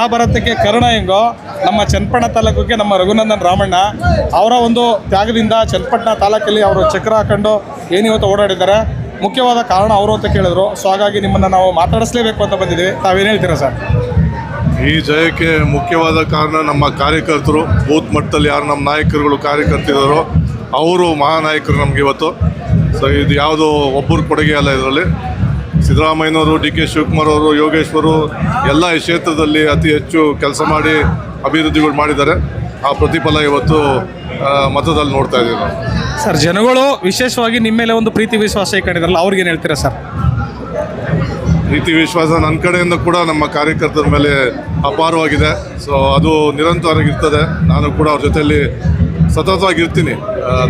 ಮಹಾಭಾರತಕ್ಕೆ ಕರ್ಣ ಹೆಂಗೋ, ನಮ್ಮ ಚನ್ನಪಟ್ಟಣ ತಾಲೂಕಿಗೆ ನಮ್ಮ ರಘುನಂದನ್ ರಾಮಣ್ಣ ಅವರ ಒಂದು ತ್ಯಾಗದಿಂದ ಚನ್ನಪಟ್ಟಣ ತಾಲೂಕಲ್ಲಿ ಅವರು ಚಕ್ರ ಹಾಕೊಂಡು ಏನಿವತ್ತು ಓಡಾಡಿದ್ದಾರೆ. ಮುಖ್ಯವಾದ ಕಾರಣ ಅವರು ಅಂತ ಕೇಳಿದ್ರು. ಸೊ ಹಾಗಾಗಿ ನಿಮ್ಮನ್ನು ನಾವು ಮಾತಾಡಿಸ್ಲೇಬೇಕು ಅಂತ ಬಂದಿದ್ದೀವಿ. ತಾವೇನು ಹೇಳ್ತೀರಾ ಸರ್? ಈ ಜಯಕ್ಕೆ ಮುಖ್ಯವಾದ ಕಾರಣ ನಮ್ಮ ಕಾರ್ಯಕರ್ತರು, ಬೂತ್ ಮಟ್ಟದಲ್ಲಿ ಯಾರು ನಮ್ಮ ನಾಯಕರುಗಳು ಕಾರ್ಯಕರ್ತರಿದ್ದಾರೋ ಅವರು ಮಹಾನಾಯಕರು ನಮ್ಗೆ ಇವತ್ತು. ಸೊ ಇದು ಯಾವುದು ಒಬ್ಬರು ಕೊಡುಗೆ ಅಲ್ಲ ಇದರಲ್ಲಿ. ಸಿದ್ದರಾಮಯ್ಯನವರು ಡಿ ಕೆ ಶಿವಕುಮಾರ್ ಅವರು ಯೋಗೇಶ್ವರು ಎಲ್ಲ ಈ ಕ್ಷೇತ್ರದಲ್ಲಿ ಅತಿ ಹೆಚ್ಚು ಕೆಲಸ ಮಾಡಿ ಅಭಿವೃದ್ಧಿಗಳು ಮಾಡಿದ್ದಾರೆ. ಆ ಪ್ರತಿಫಲ ಇವತ್ತು ಮತದಲ್ಲಿ ನೋಡ್ತಾ ಇದ್ದೀವಿ. ನಾವು ಸರ್ ಜನಗಳು ವಿಶೇಷವಾಗಿ ನಿಮ್ಮ ಮೇಲೆ ಒಂದು ಪ್ರೀತಿ ವಿಶ್ವಾಸ ಇಟ್ಕೊಂಡಿದ್ರಲ್ಲ ಅವ್ರಿಗೇನು ಹೇಳ್ತೀರಾ ಸರ್? ಪ್ರೀತಿ ವಿಶ್ವಾಸ ನನ್ನ ಕಡೆಯಿಂದ ಕೂಡ ನಮ್ಮ ಕಾರ್ಯಕರ್ತರ ಮೇಲೆ ಅಪಾರವಾಗಿದೆ. ಸೊ ಅದು ನಿರಂತರವಾಗಿರ್ತದೆ. ನಾನು ಕೂಡ ಅವ್ರ ಜೊತೆಯಲ್ಲಿ ಸತತವಾಗಿ ಇರ್ತೀನಿ.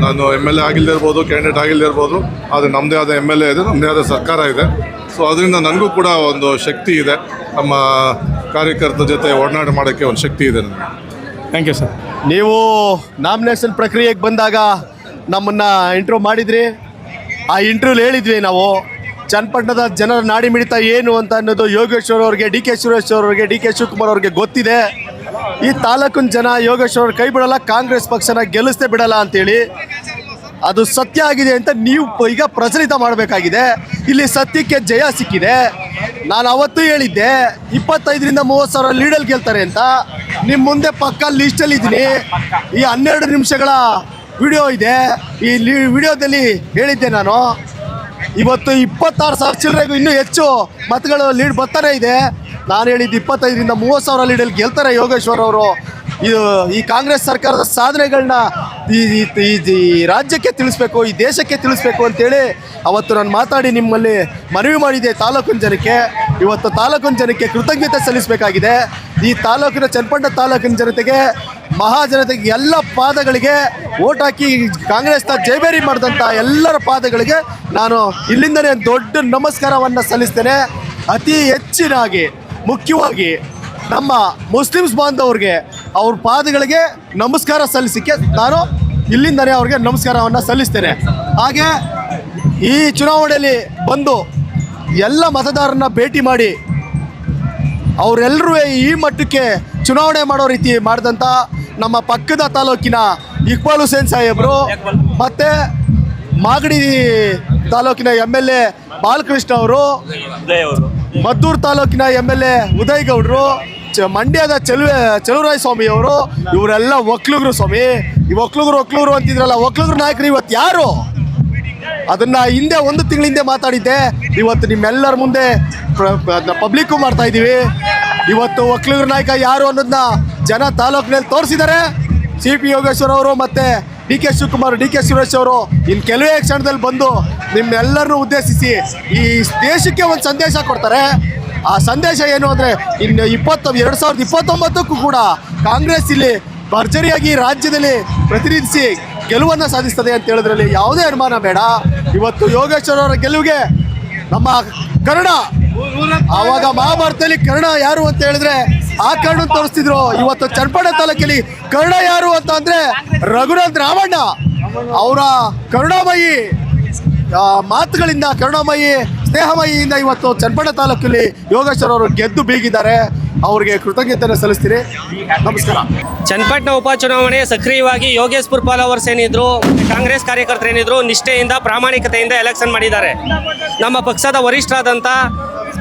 ನಾನು ಎಂ ಎಲ್ ಎ ಆಗಿಲ್ಲದೆ ಇರ್ಬೋದು ಕ್ಯಾಂಡಿಡೇಟ್ ಆಗಿಲ್ಲದೆ ಇರ್ಬೋದು ಆದರೆ ನಮ್ಮದೇ ಆದ ಎಂ ಎಲ್ ಎ ಇದೆ ನಮ್ಮದೇ ಆದ ಸರ್ಕಾರ ಇದೆ. ಸೊ ಅದರಿಂದ ನನಗೂ ಕೂಡ ಒಂದು ಶಕ್ತಿ ಇದೆ. ನಮ್ಮ ಕಾರ್ಯಕರ್ತರ ಜೊತೆ ಒಡನಾಟ ಮಾಡೋಕ್ಕೆ ಒಂದು ಶಕ್ತಿ ಇದೆ ನನಗೆ. ಥ್ಯಾಂಕ್ ಯು ಸರ್ ನೀವು ನಾಮಿನೇಷನ್ ಪ್ರಕ್ರಿಯೆಗೆ ಬಂದಾಗ ನಮ್ಮನ್ನು ಇಂಟ್ರ್ಯೂ ಮಾಡಿದ್ರಿ. ಆ ಇಂಟ್ರ್ಯೂಲಿ ಹೇಳಿದ್ವಿ ನಾವು, ಚನ್ನಪಟ್ಟಣದ ಜನರ ನಾಡಿ ಮಿಡಿತ ಏನು ಅಂತ ಅನ್ನೋದು ಯೋಗೇಶ್ವರ್ ಅವ್ರಿಗೆ, ಡಿ ಕೆ ಸುರೇಶ್ವರ್ ಅವ್ರಿಗೆ, ಡಿ ಕೆ ಶಿವಕುಮಾರ್ ಅವ್ರಿಗೆ ಗೊತ್ತಿದೆ. ಈ ತಾಲೂಕಿನ ಜನ ಯೋಗೇಶ್ವರ ಕೈ ಬಿಡಲ್ಲ, ಕಾಂಗ್ರೆಸ್ ಪಕ್ಷನ ಗೆಲ್ಲಿಸ್ತೇ ಬಿಡಲ್ಲ ಅಂತೇಳಿ ಅದು ಸತ್ಯ ಆಗಿದೆ ಅಂತ ನೀವು ಈಗ ಪ್ರಚಲಿತ ಮಾಡಬೇಕಾಗಿದೆ. ಇಲ್ಲಿ ಸತ್ಯಕ್ಕೆ ಜಯ ಸಿಕ್ಕಿದೆ. ನಾನು ಅವತ್ತು ಹೇಳಿದ್ದೆ, ಇಪ್ಪತ್ತೈದರಿಂದ ಮೂವತ್ತು ಸಾವಿರ ಲೀಡಲ್ಲಿ ಗೆಲ್ತಾರೆ ಅಂತ. ನಿಮ್ಮ ಮುಂದೆ ಪಕ್ಕ ಲಿಸ್ಟಲ್ಲಿ ಇದ್ದೀನಿ. ಈ ಹನ್ನೆರಡು ನಿಮಿಷಗಳ ವಿಡಿಯೋ ಇದೆ. ಈ ವಿಡಿಯೋದಲ್ಲಿ ಹೇಳಿದ್ದೆ ನಾನು. ಇವತ್ತು ಇಪ್ಪತ್ತಾರು ಸಾವಿರ ಚಿಲ್ಲರೆಗೂ ಇನ್ನೂ ಹೆಚ್ಚು ಮತಗಳು ಲೀಡ್ ಬರ್ತಾನೆ ಇದೆ. ನಾನು ಹೇಳಿದ್ದು ಇಪ್ಪತ್ತೈದರಿಂದ ಮೂವತ್ತು ಸಾವಿರ ಲೀಡಲ್ಲಿ ಗೆಲ್ತಾರೆ ಯೋಗೇಶ್ವರ್ ಅವರು. ಇದು ಈ ಕಾಂಗ್ರೆಸ್ ಸರ್ಕಾರದ ಸಾಧನೆಗಳನ್ನ ಈ ಈ- ರಾಜ್ಯಕ್ಕೆ ತಿಳಿಸ್ಬೇಕು, ಈ ದೇಶಕ್ಕೆ ತಿಳಿಸ್ಬೇಕು ಅಂತೇಳಿ ಅವತ್ತು ನಾನು ಮಾತಾಡಿ ನಿಮ್ಮಲ್ಲಿ ಮನವಿ ಮಾಡಿದೆ ತಾಲೂಕಿನ ಜನಕ್ಕೆ. ಇವತ್ತು ತಾಲೂಕಿನ ಜನಕ್ಕೆ ಕೃತಜ್ಞತೆ ಸಲ್ಲಿಸಬೇಕಾಗಿದೆ. ಈ ತಾಲೂಕಿನ ಚನ್ನಪಟ್ಟಣ ತಾಲೂಕಿನ ಜನತೆಗೆ, ಮಹಾಜನತೆಗೆ ಎಲ್ಲ ಪಾದಗಳಿಗೆ ಓಟ್ ಹಾಕಿ ಕಾಂಗ್ರೆಸ್ನ ಜೈಬೇರಿ ಮಾಡಿದಂಥ ಎಲ್ಲರ ಪಾದಗಳಿಗೆ ನಾನು ಇಲ್ಲಿಂದಲೇ ದೊಡ್ಡ ನಮಸ್ಕಾರವನ್ನು ಸಲ್ಲಿಸ್ತೇನೆ. ಅತಿ ಹೆಚ್ಚಿನಾಗಿ, ಮುಖ್ಯವಾಗಿ ನಮ್ಮ ಮುಸ್ಲಿಮ್ಸ್ ಬಾಂಧವ್ರಿಗೆ ಅವ್ರ ಪಾದಗಳಿಗೆ ನಮಸ್ಕಾರ ಸಲ್ಲಿಸಿಕ್ಕೆ ನಾನು ಇಲ್ಲಿಂದಲೇ ಅವ್ರಿಗೆ ನಮಸ್ಕಾರವನ್ನು ಸಲ್ಲಿಸ್ತೇನೆ. ಹಾಗೆ ಈ ಚುನಾವಣೆಯಲ್ಲಿ ಬಂದು ಎಲ್ಲ ಮತದಾರರನ್ನ ಭೇಟಿ ಮಾಡಿ ಅವರೆಲ್ಲರೂ ಈ ಮಟ್ಟಕ್ಕೆ ಚುನಾವಣೆ ಮಾಡೋ ರೀತಿ ಮಾಡಿದಂಥ ನಮ್ಮ ಪಕ್ಕದ ತಾಲೂಕಿನ ಇಕ್ಬಾಲ್ ಹುಸೇನ್ ಸಾಹೇಬರು ಮತ್ತು ಮಾಗಡಿ ತಾಲೂಕಿನ ಎಂ ಎಲ್ ಎ ಬಾಲಕೃಷ್ಣ ಅವರು. ಮದ್ದೂರು ತಾಲೂಕಿನ ಎಂ ಎಲ್ ಎ ಉದಯ್ ಗೌಡರು ಮಂಡ್ಯದ ಚೆಲುವೆ, ಚೆಲುವರಾಯ ಸ್ವಾಮಿ ಅವರು, ಇವರೆಲ್ಲ ಒಕ್ಲುಗರು ಸ್ವಾಮಿ. ಈ ಒಕ್ಲುಗರು ಒಕ್ಲುಗರು ಅಂತಿದ್ರಲ್ಲ, ಒಕ್ಲುಗರು ನಾಯಕರು ಇವತ್ತು ಯಾರು? ಅದನ್ನ ಹಿಂದೆ ಒಂದು ತಿಂಗಳ ಹಿಂದೆ ಮಾತಾಡಿದ್ದೆ. ಇವತ್ತು ನಿಮ್ಮೆಲ್ಲರ ಮುಂದೆ ಪಬ್ಲಿಕ್ಕು ಮಾಡ್ತಾ ಇದ್ದೀವಿ. ಇವತ್ತು ಒಕ್ಲುಗರ ನಾಯಕ ಯಾರು ಅನ್ನೋದನ್ನ ಜನ ತಾಲೂಕಿನಲ್ಲಿ ತೋರಿಸಿದ್ದಾರೆ. ಸಿ ಪಿ ಯೋಗೇಶ್ವರ್ ಅವರು ಮತ್ತೆ D K Shivakumar, D K Suresh ಅವರು ಇನ್ನು ಕೆಲವೇ ಕ್ಷಣದಲ್ಲಿ ಬಂದು ನಿಮ್ಮೆಲ್ಲರನ್ನೂ ಉದ್ದೇಶಿಸಿ ಈ ದೇಶಕ್ಕೆ ಒಂದು ಸಂದೇಶ ಕೊಡ್ತಾರೆ. ಆ ಸಂದೇಶ ಏನು ಅಂದರೆ ಇನ್ನು ಇಪ್ಪತ್ತೊ, ಎರಡು ಸಾವಿರದ ಇಪ್ಪತ್ತೊಂಬತ್ತಕ್ಕೂ ಕೂಡ ಕಾಂಗ್ರೆಸ್ ಇಲ್ಲಿ ಭರ್ಜರಿಯಾಗಿ ರಾಜ್ಯದಲ್ಲಿ ಪ್ರತಿನಿಧಿಸಿ ಗೆಲುವನ್ನು ಸಾಧಿಸ್ತದೆ ಅಂತ ಹೇಳಿದ್ರಲ್ಲಿ ಯಾವುದೇ ಅನುಮಾನ ಬೇಡ. ಇವತ್ತು ಯೋಗೇಶ್ವರ ಅವರ ಗೆಲುವಿಗೆ ನಮ್ಮ ಕರ್ಣ ಆವಾಗ ಮಹಾಭಾರತದಲ್ಲಿ ಕರ್ಣ ಯಾರು ಅಂತ ಹೇಳಿದ್ರೆ ಆ ಕರ್ಣ ತೋರಿಸ್ತಿದ್ರು. ಇವತ್ತು ಚನ್ನಪಟ್ಟಣ ತಾಲೂಕಲ್ಲಿ ಕರ್ಣ ಯಾರು ಅಂತ ಅಂದ್ರೆ ರಘುನಾಥ್ ರಾಮಣ್ಣ. ಅವರ ಕರುಣಾಮಯಿ ಮಾತುಗಳಿಂದ ಕರುಣಾಮಯಿ ಸ್ನೇಹಮಯಿಯಿಂದ ಇವತ್ತು ಚನ್ನಪಟ್ಟಣ ತಾಲೂಕಲ್ಲಿ ಯೋಗೇಶ್ವರ ಅವರು ಗೆದ್ದು ಬೀಗಿದ್ದಾರೆ. ಅವರಿಗೆ ಕೃತಜ್ಞತೆ ಸಲ್ಲಿಸ್ತೀರಿ. ನಮಸ್ಕಾರ. ಚನ್ನಪಟ್ಟಣ ಉಪಚುನಾವಣೆ ಸಕ್ರಿಯವಾಗಿ ಯೋಗೇಶ್ ಪುರ್ಪಾಲ್ ಅವರ್ಸ್ ಏನಿದ್ರು ಕಾಂಗ್ರೆಸ್ ಕಾರ್ಯಕರ್ತರು ಏನಿದ್ರು, ನಿಷ್ಠೆಯಿಂದ ಪ್ರಾಮಾಣಿಕತೆಯಿಂದ ಎಲೆಕ್ಷನ್ ಮಾಡಿದ್ದಾರೆ. ನಮ್ಮ ಪಕ್ಷದ ವರಿಷ್ಠರಾದಂಥ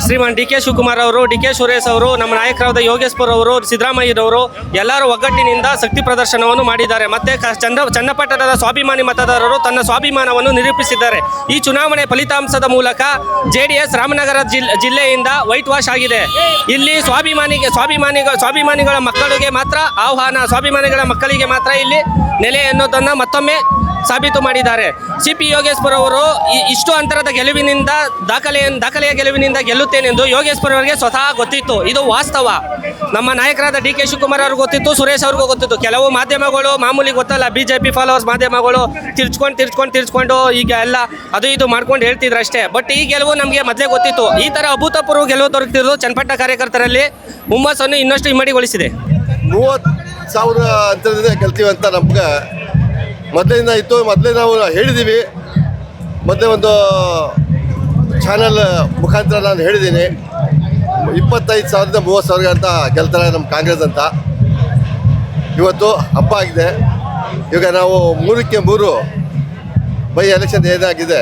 ಶ್ರೀಮಾನ್ ಡಿ ಕೆ ಶಿವಕುಮಾರ್ ಅವರು, ಡಿ ಕೆ ಸುರೇಶ್ ಅವರು, ನಮ್ಮ ನಾಯಕರಾದ ಯೋಗೇಶ್ವರ್ ಅವರು ಸಿದ್ದರಾಮಯ್ಯರವರು ಎಲ್ಲರೂ ಒಗ್ಗಟ್ಟಿನಿಂದ ಶಕ್ತಿ ಪ್ರದರ್ಶನವನ್ನು ಮಾಡಿದ್ದಾರೆ. ಮತ್ತೆ ಚಂದ್ರ ಚನ್ನಪಟ್ಟಣದ ಸ್ವಾಭಿಮಾನಿ ಮತದಾರರು ತನ್ನ ಸ್ವಾಭಿಮಾನವನ್ನು ನಿರೂಪಿಸಿದ್ದಾರೆ. ಈ ಚುನಾವಣೆ ಫಲಿತಾಂಶದ ಮೂಲಕ ಜೆ ಡಿ ಎಸ್ ರಾಮನಗರ ಜಿಲ್ ಜಿಲ್ಲೆಯಿಂದ ವೈಟ್ ವಾಶ್ ಆಗಿದೆ. ಇಲ್ಲಿ ಸ್ವಾಭಿಮಾನಿಗೆ ಸ್ವಾಭಿಮಾನಿಗಳ ಸ್ವಾಭಿಮಾನಿಗಳ ಮಕ್ಕಳಿಗೆ ಮಾತ್ರ ಆಹ್ವಾನ, ಸ್ವಾಭಿಮಾನಿಗಳ ಮಕ್ಕಳಿಗೆ ಮಾತ್ರ ಇಲ್ಲಿ ನೆಲೆ ಅನ್ನೋದನ್ನು ಮತ್ತೊಮ್ಮೆ ಸಾಬೀತು ಮಾಡಿದ್ದಾರೆ. ಸಿ ಪಿ ಯೋಗೇಶ್ವರ್ ಅವರು ಇಷ್ಟು ಅಂತರದ ಗೆಲುವಿನಿಂದ ದಾಖಲೆಯ ದಾಖಲೆಯ ಗೆಲುವಿನಿಂದ ಗೆಲ್ಲುತ್ತೇನೆಂದು ಯೋಗೇಶ್ವರ್ ಅವರಿಗೆ ಸ್ವತಃ ಗೊತ್ತಿತ್ತು. ಇದು ವಾಸ್ತವ. ನಮ್ಮ ನಾಯಕರಾದ ಡಿ ಕೆ ಶಿವಕುಮಾರ್ ಅವ್ರಿಗೆ ಗೊತ್ತಿತ್ತು, ಸುರೇಶ್ ಅವ್ರಿಗೂ ಗೊತ್ತಿತ್ತು. ಕೆಲವು ಮಾಧ್ಯಮಗಳು ಮಾಮೂಲಿ ಗೊತ್ತಲ್ಲ ಬಿ ಜೆ ಪಿ ಫಾಲೋವರ್ಸ್ ಮಾಧ್ಯಮಗಳು ತಿರ್ಚ್ಕೊಂಡು ತಿರ್ಚ್ಕೊಂಡು ತಿರ್ಚ್ಕೊಂಡು ಈಗ ಎಲ್ಲ ಅದು ಇದು ಮಾಡ್ಕೊಂಡು ಹೇಳ್ತಿದ್ರು ಅಷ್ಟೇ ಬಟ್ ಈ ಗೆಲುವು ನಮಗೆ ಮೊದಲೇ ಗೊತ್ತಿತ್ತು. ಈ ಥರ ಅಭೂತಪೂರ್ವ ಗೆಲುವು ದೊರಕ್ತಿರೋದು ಚನ್ನಪಟ್ಟ ಕಾರ್ಯಕರ್ತರಲ್ಲಿ ಹುಮ್ಮಸ್ಸನ್ನು ಇನ್ನಷ್ಟು ಇಮ್ಮಡಿಗೊಳಿಸಿದೆ ಸಾವಿರ ಅಂತರದಿಂದ ಕಲ್ತೀವಿ ಅಂತ ನಮ್ಗೆ ಮೊದಲಿಂದ ಇತ್ತು. ಮೊದಲೇ ನಾವು ಹೇಳಿದ್ದೀವಿ ಮೊದಲೇ ಒಂದು ಚಾನಲ್ ಮುಖಾಂತರ ನಾನು ಹೇಳಿದ್ದೀನಿ ಇಪ್ಪತ್ತೈದು ಸಾವಿರದಿಂದ ಮೂವತ್ತು ಸಾವಿರ ಅಂತ ಗೆಲ್ತಾರೆ ನಮ್ಮ ಕಾಂಗ್ರೆಸ್ ಅಂತ. ಇವತ್ತು ಹಬ್ಬ ಆಗಿದೆ. ಇವಾಗ ನಾವು ಮೂರಕ್ಕೆ ಮೂರು ಬೈ ಎಲೆಕ್ಷನ್ ಏನಾಗಿದೆ?